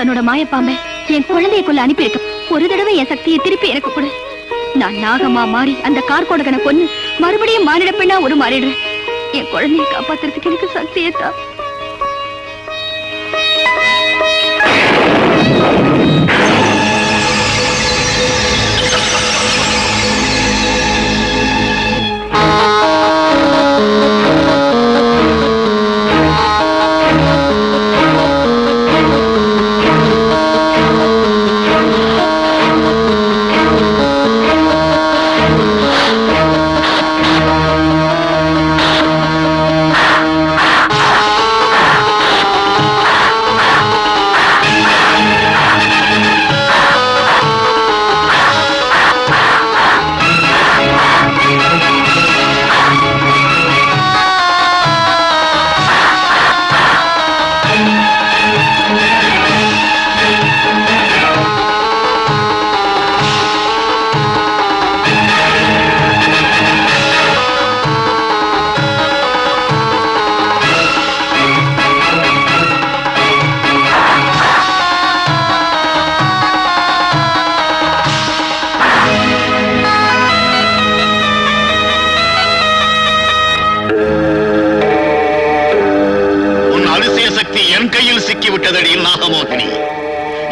தன்னோட மாயப்பாம்பை என் குழந்தையக்குள்ள அனுப்பியிருக்க ஒரு தடவை என் சக்தியை திருப்பி எனக்கு கொடு. நான் நாகமா மாறி அந்த கார்கோடகனை கொன்னு மறுபடியும் மானிட பெண்ணா ஒரு மாறிடுறேன். என் குழந்தையை காப்பாத்துறதுக்கு எனக்கு சக்தியை தான்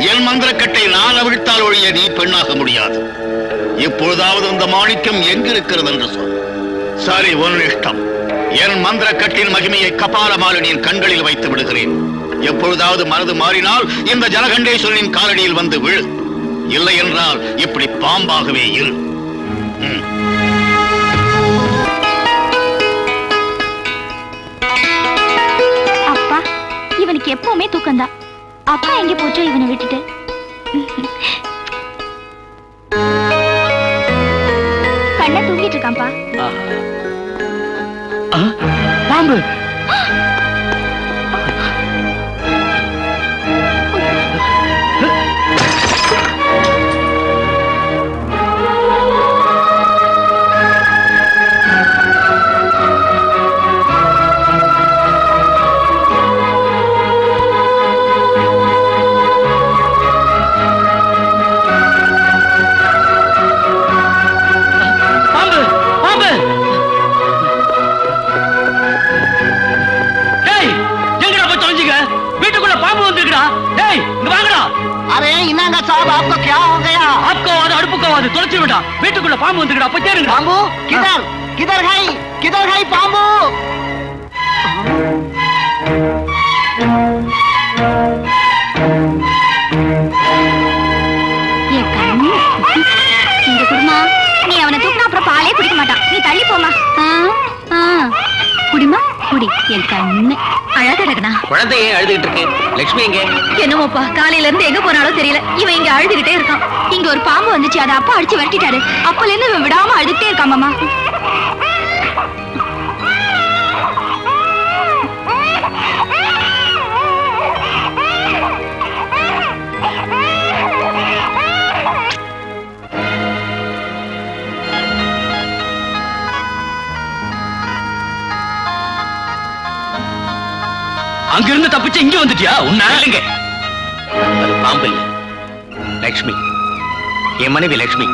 என் மந்திரக்கட்டை நான் அவிழ்த்தால் ஒழிய நீ பெண்ணாக முடியாது. இப்பொழுதாவது இந்த மாணிக்கம் எங்கிருக்கிறது என்று சொல். சரி உன் இஷ்டம். என் மந்திரக்கட்டின் மகிமையை கபாலமாலினியின் கண்களில் வைத்து விடுகிறேன். எப்பொழுதாவது மனது மாறினால் இந்த ஜலகண்டேஸ்வரனின் காலடியில் வந்து விழு. இல்லை என்றால் இப்படி பாம்பாகவே இரு. அப்பா இவனுக்கு எப்பவுமே தூக்கம்தான். அப்பா எங்க போச்சோ இவனை விட்டுட்டு. கண்ண தூங்கிட்டு இருக்கான்ப்பா. பாம்பு முடிச்சிருடா வீட்டுக்குள்ள பாம்பு வந்துக்கடா போய் தேடுங்க பாம்பு? கிதர். கிதர் ஹை கிதர் ஹை பாம்பு. குடி என் கண்ணு. குழந்தை ஏன் அழுதுகிட்டு இருக்கு? லட்சுமி எங்க? என்னமோப்பா காலையில இருந்து எங்க போனாலும் தெரியல. இவன் இங்க அழுதுகிட்டே இருக்கான். இங்க ஒரு பாம்பு வந்துச்சு அதை அப்பா அடிச்சு விரட்டிட்டாரு. அப்பல இருந்து இவன் விடாம அழுதுட்டே இருக்கான் மாமா. அங்கிருந்து தப்பிச்சு இங்க வந்துட்டியா? உன்ன? இல்லைங்க. அது பாம்பு இல்ல. லக்ஷ்மி. என் மனைவி லக்ஷ்மி.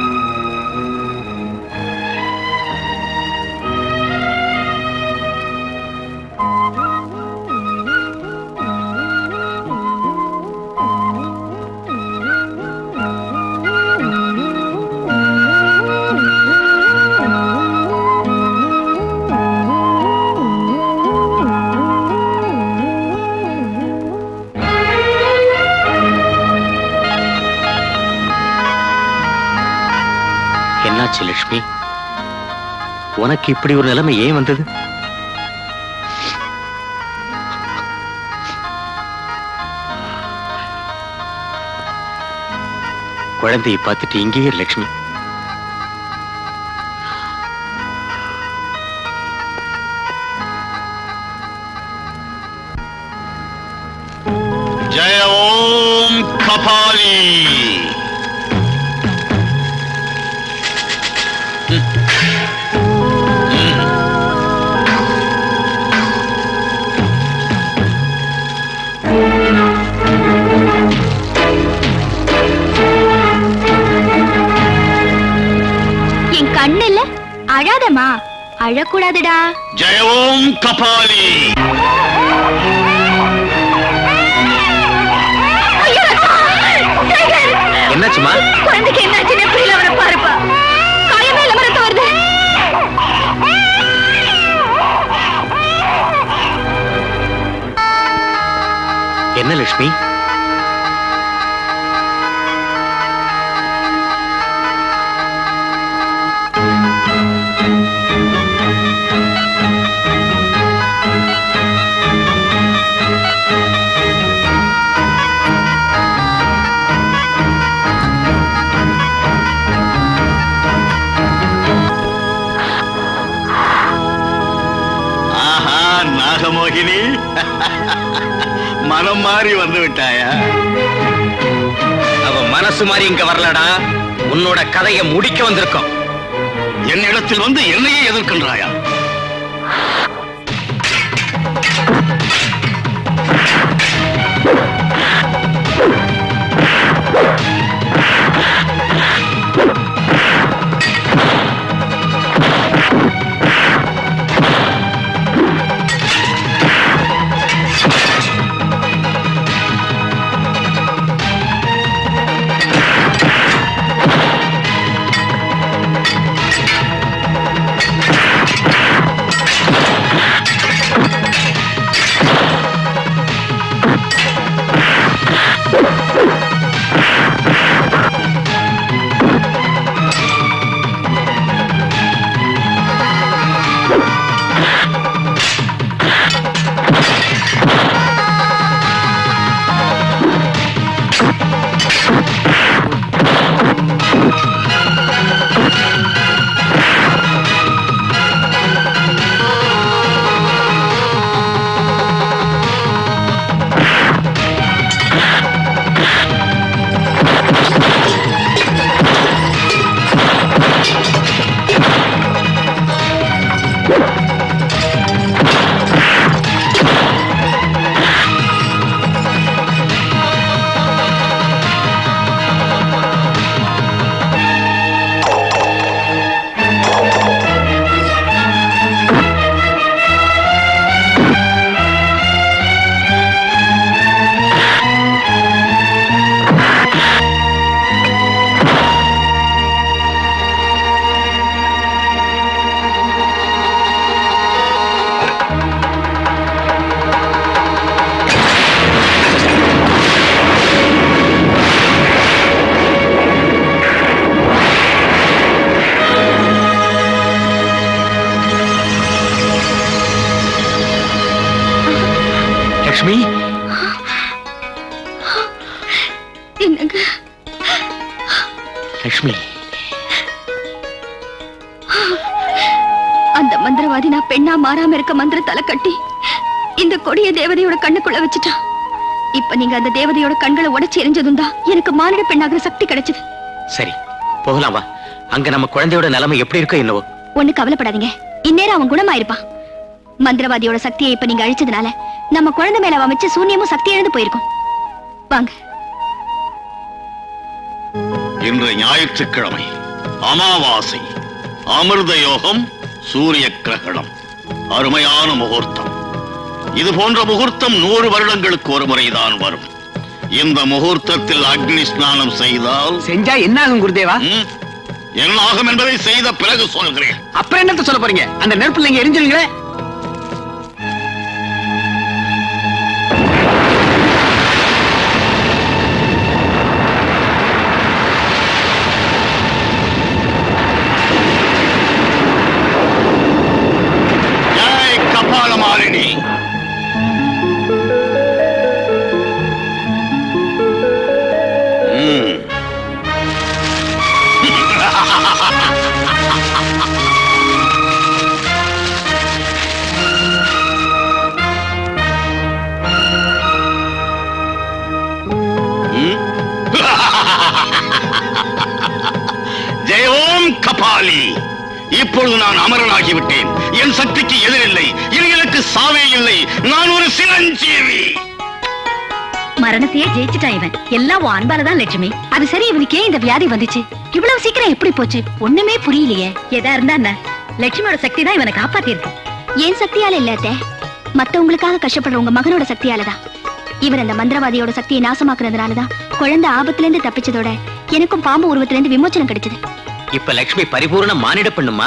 போச்சு லட்சுமி உனக்கு இப்படி ஒரு நிலைமை ஏன் வந்தது? குழந்தையை பார்த்துட்டு இங்கேயே லட்சுமி. ஜெய ஓம் கபாலி. அழாதம்மா. அழக்கூடாதுடா. ஜெய ஓம் கபாலி என்னாச்சுமா? குழந்தைக்கு என்னாச்சுன்னு புரியல அவரை பாருப்பா. காயமே வருது. என்ன லட்சுமி? நாகமோகினி மனம் மாறி வந்து விட்டாயா? அவ மனசு மாதிரி இங்க வரலடா. உன்னோட கதையை முடிக்க வந்திருக்கோம். என்னிடத்தில் வந்து என்னையே எதிர்க்கின்றாயா? லட்சுமி. என்னங்க? லட்சுமி. அந்த மந்திரவாதி நான் பெண்ணா மாறாம இருக்க மந்திரத்தால கட்டி இந்த கொடிய தேவதையோட கண்ணுக்குள்ள வச்சுட்டான் இப்ப நீங்க அந்த தேவதையோட கண்களை உடைச்சு எரிஞ்சதும் தான் எனக்கு மானிட பெண்ணாகிற சக்தி கிடைச்சது. சரி போகலாம் அங்க நம்ம குழந்தையோட நிலைமை எப்படி இருக்கோ என்னவோ. ஒண்ணு கவலைப்படாதீங்க. இந்நேரம் அவன் குணமாயிருப்பான். மந்திரவாதியோட சக்தியை இப்ப நீங்க அழிச்சதுனால நம்ம குழந்தை மேல அவன் வச்ச சூன்யமும் சக்தி இழந்து போயிருக்கும். வாங்க. இன்று ஞாயிற்றுக்கிழமை அமாவாசை அமிர்த யோகம் சூரிய கிரகணம் அருமையான முகூர்த்தம். இது போன்ற முகூர்த்தம் நூறு வருடங்களுக்கு ஒரு முறைதான் வரும். இந்த முகூர்த்தத்தில் அக்னி ஸ்நானம் செய்தால் செஞ்சா என்ன ஆகும் குருதேவா? என்ன ஆகும் என்பதை செய்த பிறகு சொல்கிறேன். அப்புறம் என்னத்த சொல்ல போறீங்க? அந்த நெருப்புல நீங்க கபாலி இப்பொழுது நான் அமரனாகிவிட்டேன். என் சக்திக்கு எதிரில்லை. இனி எனக்கு சாவே இல்லை. நான் ஒரு சிரஞ்சீவி. மரணத்தையே ஜெயிச்சுட்டான் இவன். எல்லாம் உன் அன்பாலதான் லட்சுமி. அது சரி இவனுக்கு இந்த வியாதி வந்துச்சு. இவ்வளவு சீக்கிரம் எப்படி போச்சு? ஒண்ணுமே புரியலையே. எதா இருந்தா என்ன? லட்சுமியோட சக்தி தான் இவனை காப்பாத்திருக்கு. ஏன் சக்தியால இல்ல அத்தை. மத்தவங்களுக்காக கஷ்டப்படுற உங்க மகனோட சக்தியாலதான் இவர் அந்த மந்திரவாதியோட சக்தியை நாசமாக்குறதுனாலதான் குழந்தை ஆபத்துல இருந்து தப்பிச்சதோட எனக்கும் பாம்பு உருவத்துல இருந்து விமோச்சனம் கிடைச்சது. இப்ப லக்ஷ்மி பரிபூர்ண மானிட பெண்ணுமா?